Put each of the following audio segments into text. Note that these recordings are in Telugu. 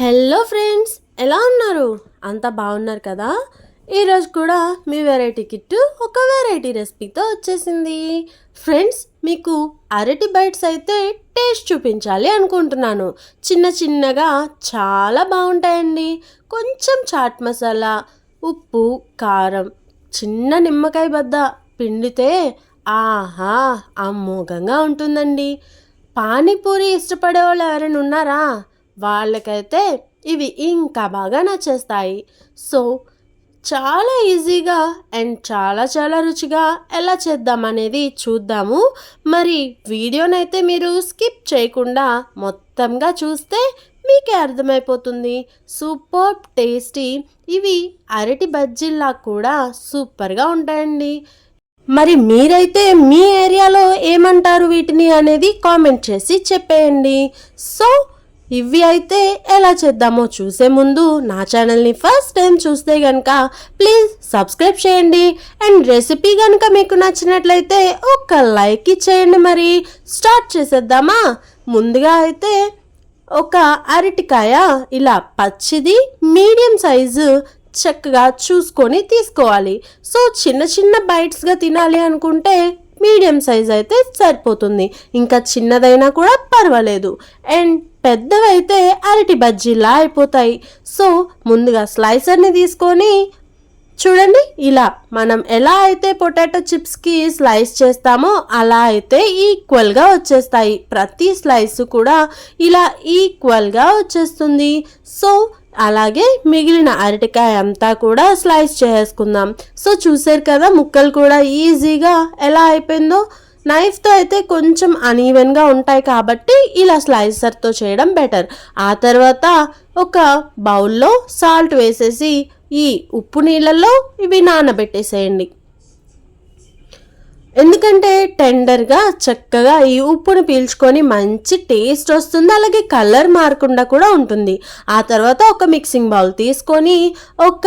హలో ఫ్రెండ్స్ ఎలా ఉన్నారు? అంతా బాగున్నారు కదా? ఈరోజు కూడా మీ వెరైటీ కిట్ ఒక వెరైటీ రెసిపీతో వచ్చేసింది. ఫ్రెండ్స్ మీకు అరటి బైట్స్ అయితే టేస్ట్ చూపించాలి అనుకుంటున్నాను. చిన్న చిన్నగా చాలా బాగుంటాయండి. కొంచెం చాట్ మసాలా ఉప్పు కారం చిన్న నిమ్మకాయ బద్ద పిండితే ఆహా అమోఘంగా ఉంటుందండి. పానీపూరి ఇష్టపడే వాళ్ళు ఎవరైనా ఉన్నారా? వాళ్ళకైతే ఇవి ఇంకా బాగా నచ్చేస్తాయి. సో చాలా ఈజీగా అండ్ చాలా చాలా రుచిగా ఎలా చేద్దాం అనేది చూద్దాము. మరి వీడియోనైతే మీరు స్కిప్ చేయకుండా మొత్తంగా చూస్తే మీకే అర్థమైపోతుంది. సూపర్ టేస్టీ ఇవి అరటి బజ్జీల్లా కూడా సూపర్గా ఉంటాయండి. మరి మీరైతే మీ ఏరియాలో ఏమంటారు వీటిని అనేది కామెంట్ చేసి చెప్పేయండి. సో ఇవి అయితే ఎలా చేద్దామో చూసే ముందు నా ఛానల్ని ఫస్ట్ టైం చూస్తే కనుక ప్లీజ్ సబ్స్క్రైబ్ చేయండి. అండ్ రెసిపీ కనుక మీకు నచ్చినట్లయితే ఒక లైక్ ఇచ్చేయండి మరి. స్టార్ట్ చేసేద్దామా? ముందుగా అయితే ఒక అరటికాయ ఇలా పచ్చిది మీడియం సైజు చక్కగా చూసుకొని తీసుకోవాలి. సో చిన్న చిన్న బైట్స్గా తినాలి అనుకుంటే మీడియం సైజ్ అయితే సరిపోతుంది. ఇంకా చిన్నదైనా కూడా పర్వాలేదు. అండ్ పెద్దవైతే అరటి బజ్జీలా అయిపోతాయి. సో ముందుగా స్లైసర్ని తీసుకొని చూడండి ఇలా మనం ఎలా అయితే పొటాటో చిప్స్కి స్లైస్ చేస్తామో అలా అయితే ఈక్వల్గా వచ్చేస్తాయి. ప్రతి స్లైస్ కూడా ఇలా ఈక్వల్గా వచ్చేస్తుంది. సో అలాగే మిగిలిన అరటికాయ అంతా కూడా స్లైస్ చేసుకుందాం. సో చూసారు కదా ముక్కలు కూడా ఈజీగా ఎలా అయిపోయిందో. నైఫ్తో అయితే కొంచెం అనీవెన్గా ఉంటాయి కాబట్టి ఇలా స్లైసర్తో చేయడం బెటర్ ఆ తర్వాత ఒక బౌల్లో సాల్ట్ వేసేసి ఈ ఉప్పు నీళ్ళల్లో ఇవి నానబెట్టేసేయండి. ఎందుకంటే టెండర్గా చక్కగా ఈ ఉప్పును పీల్చుకొని మంచి టేస్ట్ వస్తుంది అలాగే కలర్ మారకుండా కూడా ఉంటుంది. ఆ తర్వాత ఒక మిక్సింగ్ బౌల్ తీసుకొని ఒక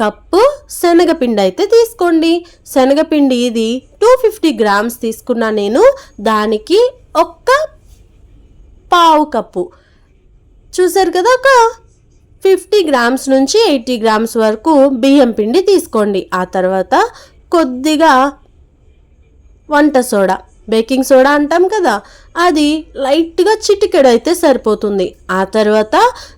కప్పు శనగపిండి అయితే తీసుకోండి. శనగపిండి ఇది టూ ఫిఫ్టీ గ్రామ్స్ తీసుకున్నా నేను. దానికి ఒక్క పావు కప్పు. చూసారు కదా ఒక ఫిఫ్టీ గ్రామ్స్ నుంచి ఎయిటీ గ్రామ్స్ వరకు బియ్యం పిండి తీసుకోండి. ఆ తర్వాత కొద్దిగా వంట సోడా. బేకింగ్ సోడా అంటాం కదా. అది లైట్గా చిటికెడు అయితే సరిపోతుంది. ఆ తర్వాత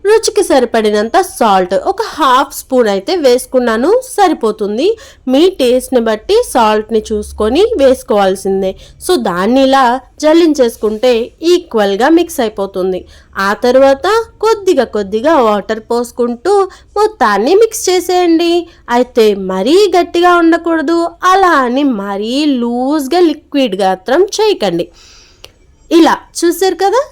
రుచికి సరిపడినంత సాల్ట్ ఒక హాఫ్ స్పూన్ అయితే వేసుకున్నాను సరిపోతుంది. మీ టేస్ట్ని బట్టి సాల్ట్ని చూసుకొని వేసుకోవాల్సిందే. సో దాన్ని ఇలా జల్లించేసుకుంటే ఈక్వల్గా మిక్స్ అయిపోతుంది. ఆ తర్వాత కొద్దిగా కొద్దిగా వాటర్ పోసుకుంటూ మొత్తాన్ని మిక్స్ చేసేయండి. అయితే మరీ గట్టిగా ఉండకూడదు అలా అని మరీ లూజ్గా లిక్విడ్ గాత్రం చేయకండి. ఇలా చూసారు కదా?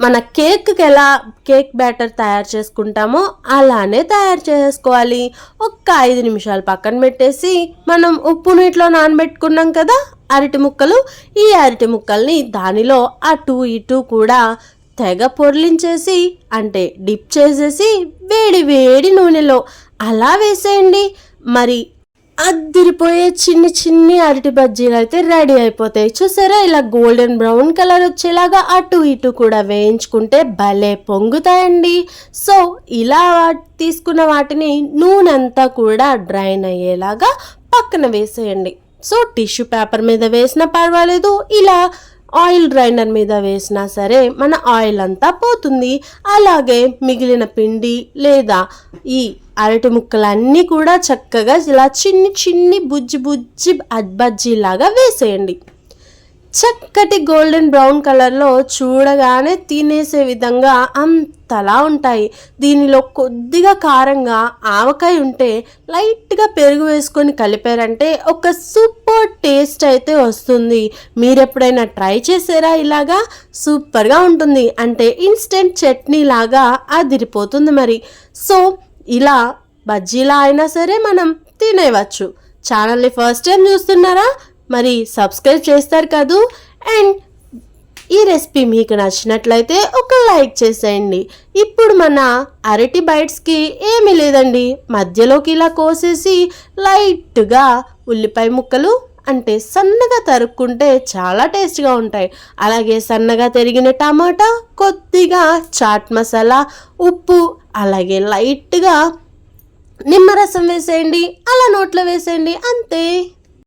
మన కేక్కి ఎలా కేక్ బ్యాటర్ తయారు చేసుకుంటామో అలానే తయారు చేసుకోవాలి. ఒక్క ఐదు నిమిషాలు పక్కన పెట్టేసి మనం ఉప్పు నీటిలో నానబెట్టుకున్నాం కదా అరటి ముక్కలు. ఈ అరటి ముక్కల్ని దానిలో అటు ఇటు కూడా తెగ పొర్లించేసి అంటే డిప్ చేసేసి వేడి వేడి నూనెలో అలా వేసేయండి. మరి అద్దిరిపోయే చిన్ని చిన్ని అరటి బజ్జీలు అయితే రెడీ అయిపోతాయి. చూసారా? ఇలా గోల్డెన్ బ్రౌన్ కలర్ వచ్చేలాగా అటు ఇటు కూడా వేయించుకుంటే భలే పొంగుతాయండి. సో ఇలా తీసుకున్న వాటిని నూనె అంతా కూడా డ్రైన్ అయ్యేలాగా పక్కన వేసేయండి. సో టిష్యూ పేపర్ మీద వేసినా పర్వాలేదు ఇలా ఆయిల్ డ్రైనర్ మీద వేసినా సరే మన ఆయిల్ అంతా పోతుంది. అలాగే మిగిలిన పిండి లేదా ఈ అరటి ముక్కలన్నీ కూడా చక్కగా ఇలా చిన్ని చిన్ని బుజ్జి బుజ్జి బజ్జీలాగా వేసేయండి. చక్కటి గోల్డెన్ బ్రౌన్ కలర్లో చూడగానే తినేసే విధంగా అంతలా ఉంటాయి. దీనిలో కొద్దిగా కారంగా ఆవకాయ ఉంటే లైట్గా పెరుగు వేసుకొని కలిపారంటే ఒక సూపర్ టేస్ట్ అయితే వస్తుంది. మీరు ఎప్పుడైనా ట్రై చేసారా ఇలాగా? సూపర్గా ఉంటుంది. అంటే ఇన్స్టెంట్ చట్నీ లాగా అదిరిపోతుంది మరి. సో ఇలా బజ్జీలా అయినా సరే మనం తినేవచ్చు ఛానల్ని ఫస్ట్ టైం చూస్తున్నారా? మరి సబ్స్క్రైబ్ చేస్తారు కదూ. అండ్ ఈ రెసిపీ మీకు నచ్చినట్లయితే ఒక లైక్ చేసేయండి. ఇప్పుడు మన అరటి బైట్స్కి ఏమీ లేదండి. మధ్యలోకి ఇలా కోసేసి లైట్గా ఉల్లిపాయ ముక్కలు అంటే సన్నగా తరుక్కుంటే చాలా టేస్ట్గా ఉంటాయి. అలాగే సన్నగా తరిగిన టమాటా కొద్దిగా చాట్ మసాలా ఉప్పు అలాగే లైట్గా నిమ్మరసం వేసేయండి. అలా నోట్లో వేసేయండి. అంతే.